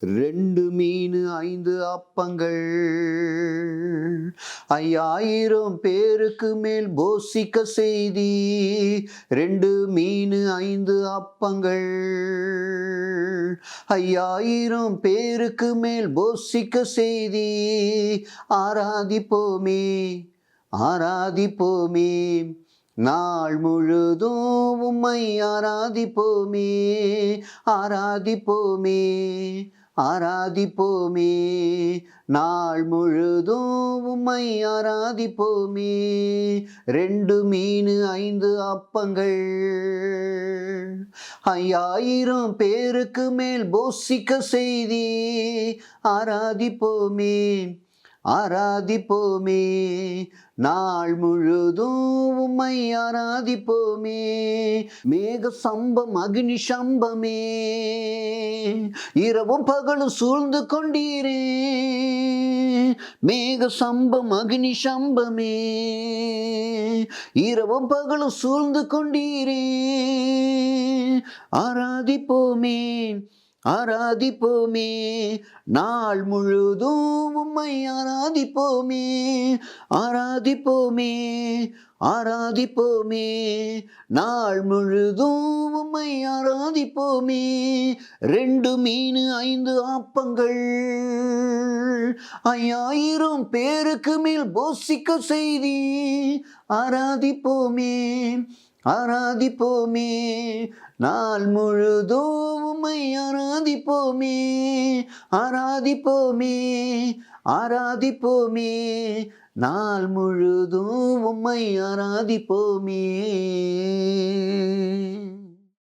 ரெண்டு மீன் ஐந்து அப்பங்கள். ஐயாயிரம் பேருக்கு மேல் போசிக்க செய்தி ரெண்டு மீன் ஐந்து அப்பங்கள். ஐயாயிரம் பேருக்கு மேல் போசிக்க செய்தி ஆராதிப்போமே ஆராதிப்போமே. நாள் முழுதும் உம்மை ஆராதிப்போமே ஆராதிப்போமே. ஆராதிப்போமே. நாள் முழுதும் உம்மை ஆராதிப்போமே. ரெண்டு மீன் ஐந்து அப்பங்கள். ஐயாயிரம் பேருக்கு மேல் போசிக்க செய்தி. ஆராதிப்போமே ஆராதிப்போமே. நாள் முழுதும் உம்மை ஆராதிப்போமே. மேக சம்பம் அக்னி சம்பமே இரவும் பகலும் சூழ்ந்து கொண்டீரே. மேக சம்பம் அக்னி சம்பமே. இரவும் பகலும் சூழ்ந்து கொண்டீரே. ஆராதிப்போமே ஆராதிப்போமே. நாள் முழுதும் உம்மை ஆராதிப்போமே ஆராதிப்போமே. ஆராதிப்போமே. நாள் முழுதும் உம்மை ஆராதிப்போமே. ரெண்டு மீன் ஐந்து ஆப்பங்கள். ஐயாயிரம் பேருக்கு மேல் போசிக்க செய்தி. ஆராதிப்போமே ஆராதிப்போமே. நாள் முழுதும் உம்மை ஆராதிப்போமே. ஆராதிப்போமே ஆராதிப்போமே. நாள் முழுதும் உம்மை ஆராதிப்போமே.